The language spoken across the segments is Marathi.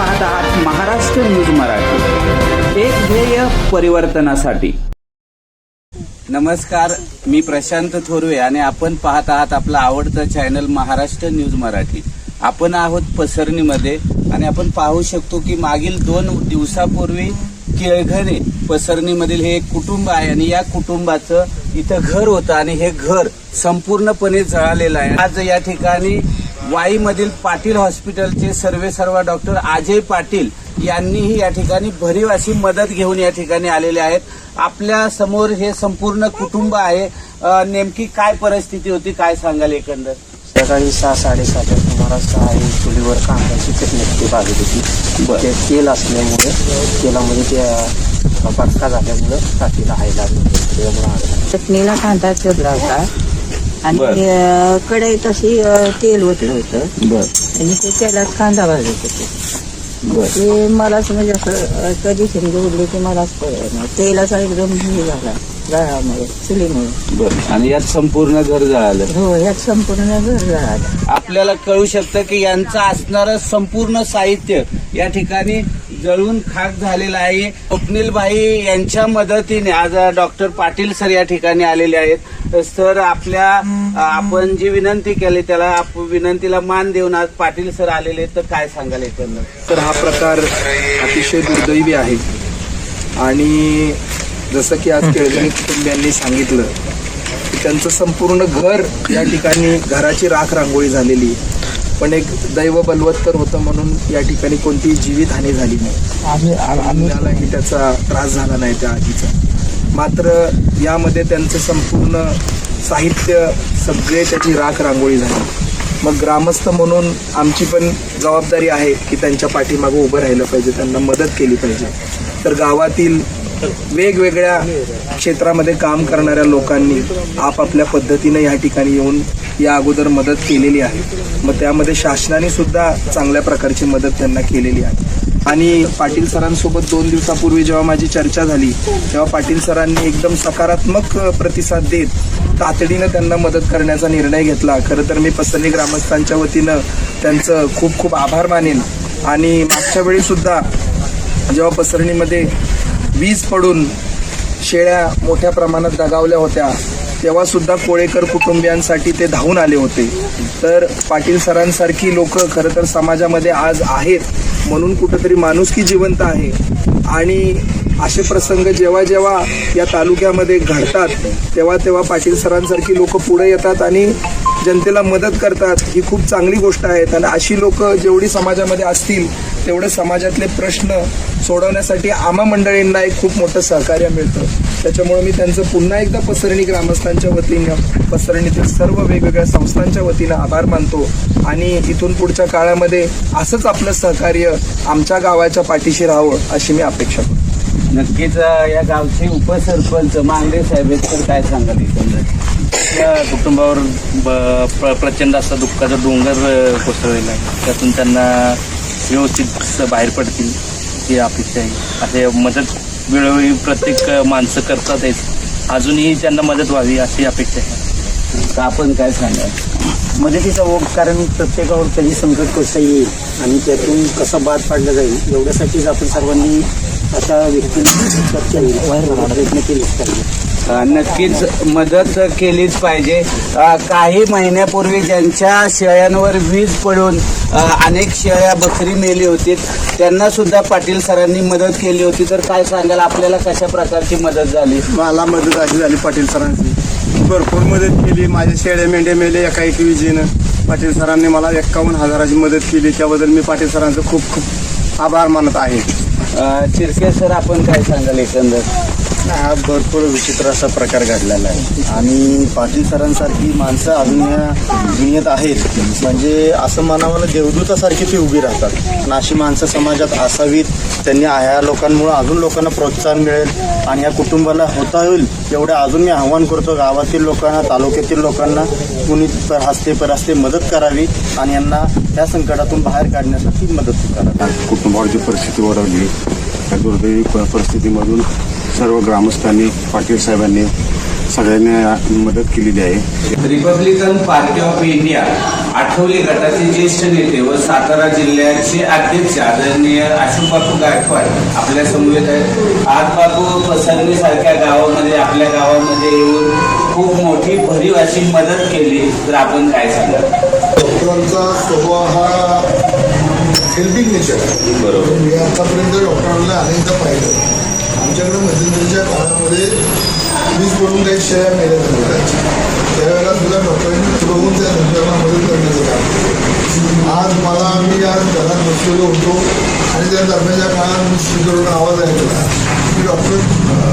पाहत आहात महाराष्ट्र न्यूज मराठी. एक ध्येय परिवर्तनासाठी. नमस्कार मी प्रशांत थोरवे आणि आपण पाहत आहात आपलं आवडतं चॅनल महाराष्ट्र न्यूज मराठी. आपण आहोत पसरणीमध्ये आणि आपण पाहू शकतो की मागील दोन दिवसापूर्वी केळघरे पसरणीमधील हे एक कुटुंब आहे आणि या कुटुंबाचं इथं घर होतं आणि हे घर संपूर्णपणे जळालेलं आहे. आज या ठिकाणी वाईमधील पाटील हॉस्पिटलचे सर्वे सर्व डॉक्टर अजय पाटील यांनीही या ठिकाणी भरीव अशी मदत घेऊन या ठिकाणी आलेले आहेत. आपल्यासमोर हे संपूर्ण कुटुंब आहे. नेमकी काय परिस्थिती होती काय सांगाल एकंदर? सकाळी सहा साडेसात सुमारास आहे चुलीवर कांद्याची चटणी भाजत होती. ते तेल असल्यामुळे तेलामध्ये ते पटका झाल्यामुळं आग लागली. चटणीला कांदा चिरला होता. आणि बर. अं, अशी अं, तेल ओतलं होतं. बर. आणि ते तेलात कांदा भाजत होते. बर. ते मलाच म्हणजे असं अं, कधी समजा उडले की मलाच कळलं नाही तेलाचा एकदम हे झाला जळामुळे चुलीमुळे. बर. आणि यात संपूर्ण घर जळालं. हो यात संपूर्ण घर जळालं. आपल्याला कळू शकतं की यांचं असणारं संपूर्ण साहित्य या ठिकाणी जळून खाक झालेला आहे. स्वप्नील भाई यांच्या मदतीने आज डॉक्टर पाटील सर या ठिकाणी आलेले आहेत. सर आपल्या आपण जी विनंती केली त्याला आप- विनंतीला मान देऊन आज पाटील सर आलेले आहेत, तर काय सांगाल एकंदर? तर हा प्रकार अतिशय दुर्दैवी आहे. आणि जसं की आज केळगणी कुटुंबियांनी सांगितलं त्यांचं संपूर्ण घर या ठिकाणी घराची राख रांगोळी झालेली पण एक दैव बलवत्तर होतं म्हणून या ठिकाणी कोणतीही जीवितहानी झाली नाही. आम्ही त्याचा त्रास झाला नाही त्या आगीचा. मात्र यामध्ये त्यांचं संपूर्ण साहित्य सगळे त्याची राख रांगोळी झाली. मग ग्रामस्थ म्हणून आमची पण जबाबदारी आहे की त्यांच्या पाठीमागं उभं राहिलं पाहिजे त्यांना मदत केली पाहिजे. तर गावातील वेगवेगळ्या क्षेत्रामध्ये काम करणाऱ्या लोकांनी आपापल्या पद्धतीने या ठिकाणी येऊन या अगोदर मदत केलेली आहे. मग त्यामध्ये शासनाने सुद्धा चांगल्या प्रकारची मदत त्यांना केलेली आहे. आणि पाटील सरांसोबत दोन दिवसापूर्वी जेव्हा माझी चर्चा झाली तेव्हा पाटील सरांनी एकदम सकारात्मक प्रतिसाद देत तातडीनं त्यांना मदत करण्याचा निर्णय घेतला. खरं तर मी पसरणी ग्रामस्थांच्या वतीनं त्यांचं खूप खूप आभार मानेन. आणि मागच्या वेळी सुद्धा जेव्हा पसरणीमध्ये वीज पडून शेळ्या मोठ्या प्रमाणात दगावल्या होत्या तेव्हा सुद्धा कोळेकर कुटुंबियांसाठी ते धावून आले होते. तर पाटील सरांसारखी लोक खरं तर समाजामध्ये आज आहेत म्हणून कुठंतरी माणुसकी जिवंत आहे. आणि असे प्रसंग जेव्हा जेव्हा या तालुक्यामध्ये घडतात तेव्हा तेव्हा पाटील सरांसारखी लोक पुढे येतात आणि जनतेला मदत करतात ही खूप चांगली गोष्ट आहे. आणि अशी लोक जेवढी समाजामध्ये असतील तेवढे समाजातले प्रश्न सोडवण्यासाठी आमा मंडळींना एक खूप मोठं सहकार्य मिळतं. त्याच्यामुळे मी त्यांचं पुन्हा एकदा पसरणी ग्रामस्थांच्या वतीनं पसरणीतील सर्व वेगवेगळ्या संस्थांच्या वतीनं आभार मानतो. आणि इथून पुढच्या काळामध्ये असंच आपलं सहकार्य आमच्या गावाच्या पाठीशी राहावं अशी मी अपेक्षा करतो. नक्कीच या गावचे उपसरपंच मांगडे साहेब तर काय सांगाल एकंदर या कुटुंबावर ब- प्र- प्रचंड असा दुःखाचा डोंगर कोसळलेला आहे. त्यातून त्यांना व्यवस्थित बाहेर पडतील ही अपेक्षा आहे. असे मदत वेळोवेळी प्रत्येक माणसं करतातच. अजूनही त्यांना मदत व्हावी अशी अपेक्षा आहे. तर आपण काय सांगाल? मदतीचा ओघ कारण प्रत्येकावर कधी संकट कसं येईल आणि त्यातून कसं बाद पाडलं जाईल एवढ्यासाठीच आपण सर्वांनी अशा व्यक्तींना प्रयत्न केलेच पाहिजे. नक्कीच मदत केलीच पाहिजे. काही महिन्यापूर्वी ज्यांच्या शेळ्यांवर वीज पडून अनेक शेळ्या बकरी मेली होती त्यांना सुद्धा पाटील सरांनी मदत केली होती. तर काय सांगाल आपल्याला कशा प्रकारची मदत झाली? मला मदत अशी झाली पाटील सरांची. भरपूर मदत केली. माझे शेळे मेंढे मेले एका एक विजेनं पाटील सरांनी मला एक्कावन्न हजाराची मदत केली. त्याबद्दल मी पाटील सरांचं खूप खूप आभार मानत आहे. चिरके सर आपण काय सांगाल एकंदर? हा भरपूर विचित्र असा प्रकार घडलेला आहे. आणि पाटील सरांसारखी माणसं अजून या दुनियेत आहेत. म्हणजे असं म्हणावं देवदूतासारखी ती उभी राहतात. पण अशी माणसं समाजात असावीत. त्यांनी ह्या लोकांमुळे अजून लोकांना प्रोत्साहन मिळेल आणि या कुटुंबाला होता होईल एवढं अजून मी आव्हान करतो. गावातील लोकांना तालुक्यातील लोकांना कुणी पर हस्ते परहस्ते मदत करावी आणि यांना त्या संकटातून बाहेर काढण्यासाठी मदत करावी. कुटुंबावर जी परिस्थिती ओढवली त्या दुर्दैवी प- परिस्थितीमधून सर्व ग्रामस्थांनी पाटील साहेबांनी सगळ्यांनी मदत केलेली आहे. Republican party of India Athawale गटाचे ज्येष्ठ नेते व सातारा जिल्ह्याचे अध्यक्ष आदरणीय अशोक बापू गायकवाड आपल्या समवेत आहेत. आज बापू पसरणी सारख्या गावामध्ये आपल्या गावामध्ये येऊन खूप मोठी भरीव अशी मदत केली. तर आपण काय सांगाल? डॉक्टरांचा स्वभाव हा हेल्पिंग नेचर बरोबर. मी आतापर्यंत डॉक्टरांना अनेकदा पाहिलं. आमच्याकडे मध्यंतरीच्या काळामध्ये वीज पडून काही शेळ्या मेल्या जातात त्यावेळेला सुद्धा डॉक्टरांनी पुरवून त्या धनगरांना मदत करण्याचं काम आज मला मी आज घरात बसलेलो होतो आणि त्या दरम्यानच्या काळात मी स्पीकरवरून आवाज ऐकला. की डॉक्टर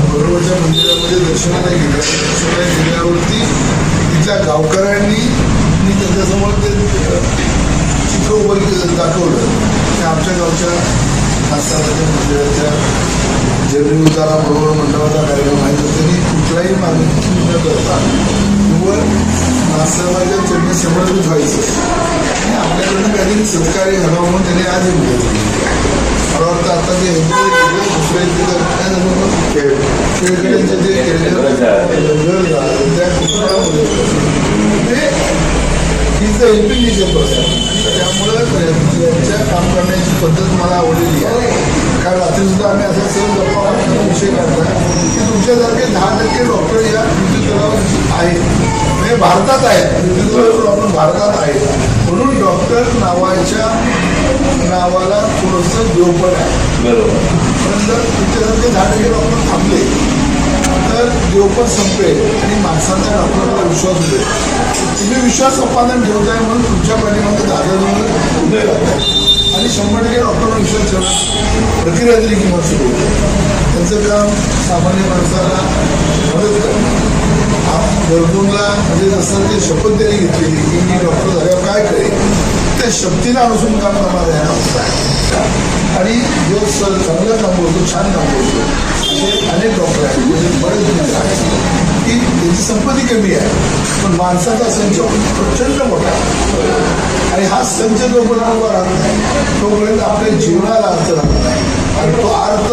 बरोबरच्या मंदिरामध्ये दर्शनाला गेले. दर्शनाला गेल्यावरती तिथल्या गावकऱ्यांनी मी त्यांच्यासमोर ते चित्र उभं दाखवलं. की आमच्या गावच्या नास्ताच्या मंदिराच्या उतारा बरोबर मंडपाचा कार्यक्रम आहे तर त्यांनी कुठलाही मागणी न करता केवळ नास्ताच्या चरणी समर्पित व्हायचं आणि आपल्याकडनं काहीतरी सहकार्य घडावं म्हणून त्यांनी आज मला वाटतं आता दुसऱ्या काय झालं मग? खेळ खेळकड्यांचे जे त्या कुटुंबामध्ये ते is the helping nature person त्यामुळं यांच्या काम करण्याची पद्धत मला आवडलेली आहे. सुद्धा आम्ही असं सहज गप्पा मारताना विषय काढला की तुमच्यासारखे दहा टक्के डॉक्टर या मृत्यूतलावर आहेत म्हणजे भारतात आहेत मृत्यूतलावर डॉक्टर भारतात आहेत म्हणून डॉक्टर नावाच्या नावाला थोडंसं जोपण आहे बरोबर पण जर तुमच्यासारखे दहा टक्के डॉक्टर थांबले तर जोपण संपेल आणि माणसांचा डॉक्टरला विश्वास होईल तुम्ही विश्वास संपादन ठेवताय म्हणून तुमच्या पाठीमध्ये दादा जण उभे आणि शंभर टक्के डॉक्टरला विश्वास ठेवणं प्रक्रिया सुरू त्यांचं काम सामान्य माणसाला मदत करणं गरजूंना म्हणजे जसं ते शपथ त्यांनी घेतलेली की मी डॉक्टर झाल्यावर काय करेल ते शक्तीला अनुसून काम करणार आहे माणूस आहे. आणि जो सर चांगलं काम करतो छान काम करतो असे अनेक डॉक्टर आहेत. म्हणजे बरेच मित्र आहेत. की त्यांची संपत्ती कमी आहे. पण माणसाचा संच प्रचंड मोठा आहे. आणि हा संच जोपर्यंत उभा राहत नाही तोपर्यंत आपल्या जीवनाला अर्थ आणि तो अर्थ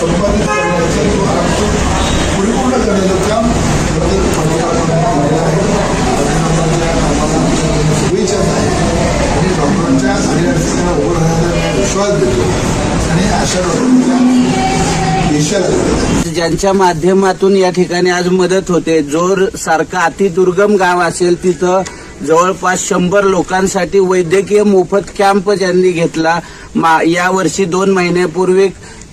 संपादित करण्याचं तो अर्थ परिपूर्ण करण्याचं काम केलेलं आहे. आहे. आणि डॉक्टरांच्या उभं राहण्याचा विश्वास देतो. आणि अशा डॉक्टरांच्या ज्यांच्या माध्यमातून या ठिकाणी आज मदत होते जोर सारखं अतिदुर्गम गाव असेल तिथं जवळपास शंभर लोकांसाठी वैद्यकीय मोफत कॅम्प ज्यांनी घेतला. मा यावर्षी दोन महिन्यापूर्वी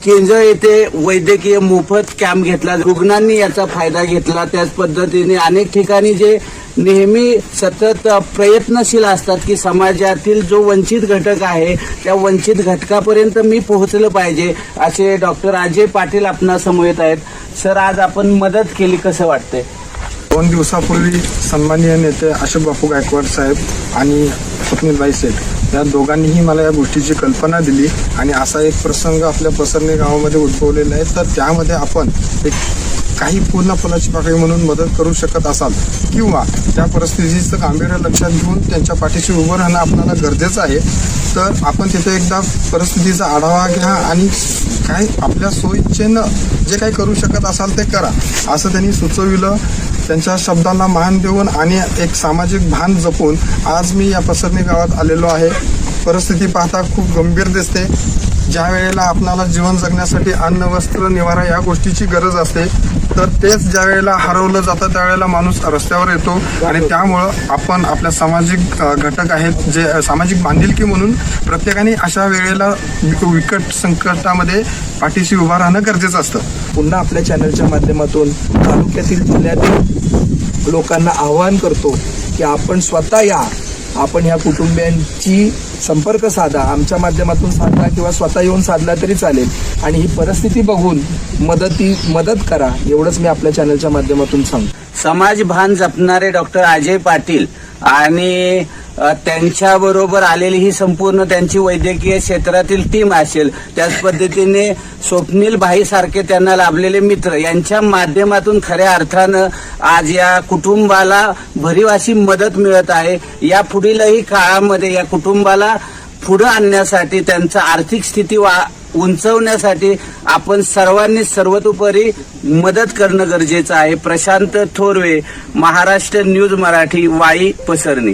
केंजळ येथे वैद्यकीय मोफत कॅम्प घेतला. रुग्णांनी याचा फायदा घेतला. त्याच पद्धतीने अनेक ठिकाणी जे नेहमी सतत प्रयत्नशील असतात की समाजातील जो वंचित घटक आहे त्या वंचित घटकापर्यंत मी पोहोचलं पाहिजे असे डॉक्टर अजय पाटील आपणासमोर येत आहेत. सर आज आपण मदत केली कसं वाटतंय? दोन दिवसापूर्वी सन्माननीय नेते अशोक बापू गायकवाड साहेब आणि स्वप्नीलबाई सेठ या दोघांनीही मला या गोष्टीची कल्पना दिली आणि असा एक प्रसंग आपल्या पसरणे गावामध्ये उद्भवलेला आहे. तर त्यामध्ये आपण एक काही पूर्ण फुलाची पाकळी म्हणून मदत करू शकत असाल किंवा त्या परिस्थितीचं गांभीर्य लक्षात घेऊन त्यांच्या पाठीशी उभं राहणं आपल्याला गरजेचं आहे. तर आपण तिथे एकदा परिस्थितीचा आढावा घ्या आणि काय आपल्या सोयीच्छेनं जे काही करू शकत असाल ते करा. असं त्यांनी सुचविलं. त्यांच्या शब्दांना मान देऊन आणि एक सामाजिक भान जपून आज मी या पसरणी गावात आलेलो आहे. परिस्थिती पाहता खूप गंभीर दिसते. ज्या वेळेला आपणाला जीवन जगण्यासाठी अन्न वस्त्र निवारा या गोष्टीची गरज असते तर तेच ज्या वेळेला हरवलं जातं त्यावेळेला माणूस रस्त्यावर येतो. आणि त्यामुळं आपण आपल्या सामाजिक घटक आहेत जे सामाजिक बांधिलकी म्हणून प्रत्येकाने अशा वेळेला विक- विकट संकटामध्ये पाठीशी उभा राहणं गरजेचं असतं. पुन्हा आपल्या चॅनलच्या माध्यमातून तालुक्यातील जिल्ह्यातील लोकांना आवाहन करतो की आपण स्वतः या. आपण ह्या कुटुंबियांची संपर्क साधा. आमच्या माध्यमातून साधला किंवा स्वतः येऊन साधला तरी चालेल. आणि ही परिस्थिती बघून मदती मदत करा. एवढंच मी आपल्या चॅनलच्या माध्यमातून सांगतो. समाज भान जपणारे डॉक्टर अजय पाटील आणि त्यांच्याबरोबर आलेली ही संपूर्ण त्यांची वैद्यकीय क्षेत्रातील टीम असेल. त्याच पद्धतीने स्वप्नील भाई सारखे त्यांना लाभलेले मित्र यांच्या माध्यमातून खऱ्या अर्थानं आज या कुटुंबाला भरीव अशी मदत मिळत आहे. या पुढीलही काळामध्ये या कुटुंबाला पुढं आणण्यासाठी त्यांचा आर्थिक स्थिती वा उंचवण्यासाठी आपण सर्वांनी सर्वतोपरी मदत करणं गरजेचं आहे. प्रशांत थोरवे महाराष्ट्र न्यूज मराठी वाई पसरणी.